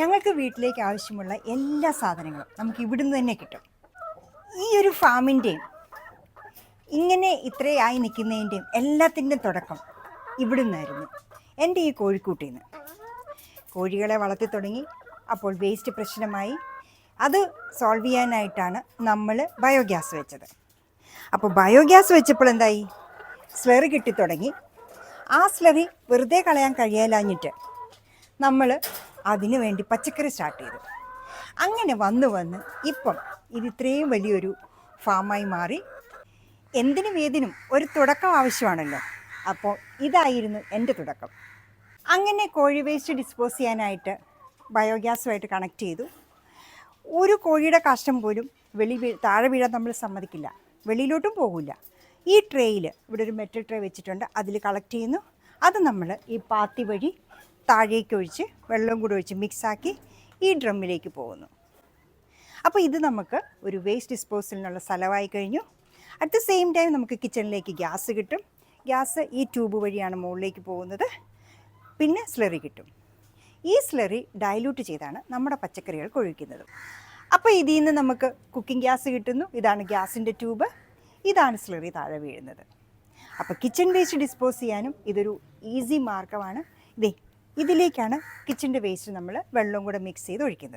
ഞങ്ങൾക്ക് വീട്ടിലേക്ക് ആവശ്യമുള്ള എല്ലാ സാധനങ്ങളും നമുക്ക് ഇവിടുന്ന് തന്നെ കിട്ടും. ഈ ഒരു ഫാമിന്റെയും ഇങ്ങനെ ഇത്രയായി നിൽക്കുന്നതിന്റെയും എല്ലാത്തിന്റെയും തുടക്കം ഇവിടുന്നായിരുന്നു. എന്റെ ഈ കോഴിക്കൂട്ടിൽ നിന്ന് കോഴികളെ വളർത്തി തുടങ്ങി. അപ്പോൾ വേസ്റ്റ് പ്രശ്നമായി. അത് സോൾവ് ചെയ്യാനായിട്ടാണ് നമ്മൾ ബയോഗ്യാസ് വെച്ചത്. അപ്പോൾ ബയോഗ്യാസ് വെച്ചപ്പോൾ എന്തായി? സ്ലറി കിട്ടിത്തുടങ്ങി ആ സ്ലറി വെറുതെ കളയാൻ കഴിയാലാഞ്ഞിട്ട് നമ്മൾ അതിനു വേണ്ടി പച്ചക്കറി സ്റ്റാർട്ട് ചെയ്തു. അങ്ങനെ വന്ന് വന്ന് ഇപ്പം ഇത് ഇത്രയും വലിയൊരു ഫാമായി മാറി. എന്തിനും ഏതിനും ഒരു തുടക്കം ആവശ്യമാണല്ലോ. അപ്പോൾ ഇതായിരുന്നു എന്റെ തുടക്കം. അങ്ങനെ കോഴി വേസ്റ്റ് ഡിസ്പോസ് ചെയ്യാനായിട്ട് ബയോഗ്യാസുമായിട്ട് കണക്ട് ചെയ്തു. ഒരു കോഴിയുടെ കാഷ്ടം പോലും വെളി താഴെ വീഴാൻ നമ്മൾ സമ്മതിക്കില്ല. വെളിയിലോട്ടും പോകില്ല ഈ ട്രേയിൽ ഇവിടെ ഒരു മെറ്റൽ ട്രേ വെച്ചിട്ടുണ്ട്. അതിൽ കളക്ട് ചെയ്യുന്നു. അത് നമ്മൾ ഈ പാത്തി വഴി താഴേക്ക് ഒഴിച്ച് വെള്ളം കൂടി ഒഴിച്ച് മിക്സാക്കി ഈ ഡ്രമ്മിലേക്ക് പോകുന്നു. അപ്പോൾ ഇത് നമുക്ക് ഒരു വേസ്റ്റ് ഡിസ്പോസലിനുള്ള സ്ഥലമായി കഴിഞ്ഞു. അറ്റ് ദ സെയിം ടൈം നമുക്ക് കിച്ചണിലേക്ക് ഗ്യാസ് കിട്ടും. ഗ്യാസ് ഈ ട്യൂബ് വഴിയാണ് മുകളിലേക്ക് പോകുന്നത്. പിന്നെ സ്ലറി കിട്ടും. ഈ സ്ലറി ഡയലൂട്ട് ചെയ്താണ് നമ്മുടെ പച്ചക്കറികൾ ഒഴിക്കുന്നത്. അപ്പോൾ ഇതിൽ നിന്ന് നമുക്ക് കുക്കിംഗ് ഗ്യാസ് കിട്ടുന്നു. ഇതാണ് ഗ്യാസിന്റെ ട്യൂബ് ഇതാണ് സ്ലറി താഴെ വീഴുന്നത്. അപ്പോൾ കിച്ചൺ വേസ്റ്റ് ഡിസ്പോസ് ചെയ്യാനും ഇതൊരു ഈസി മാർഗമാണ്. ഇതേ ഇതിലേക്കാണ് കിച്ചന്റെ വേസ്റ്റ് നമ്മൾ വെള്ളവും കൂടെ മിക്സ് ചെയ്ത് ഒഴിക്കുന്നത്.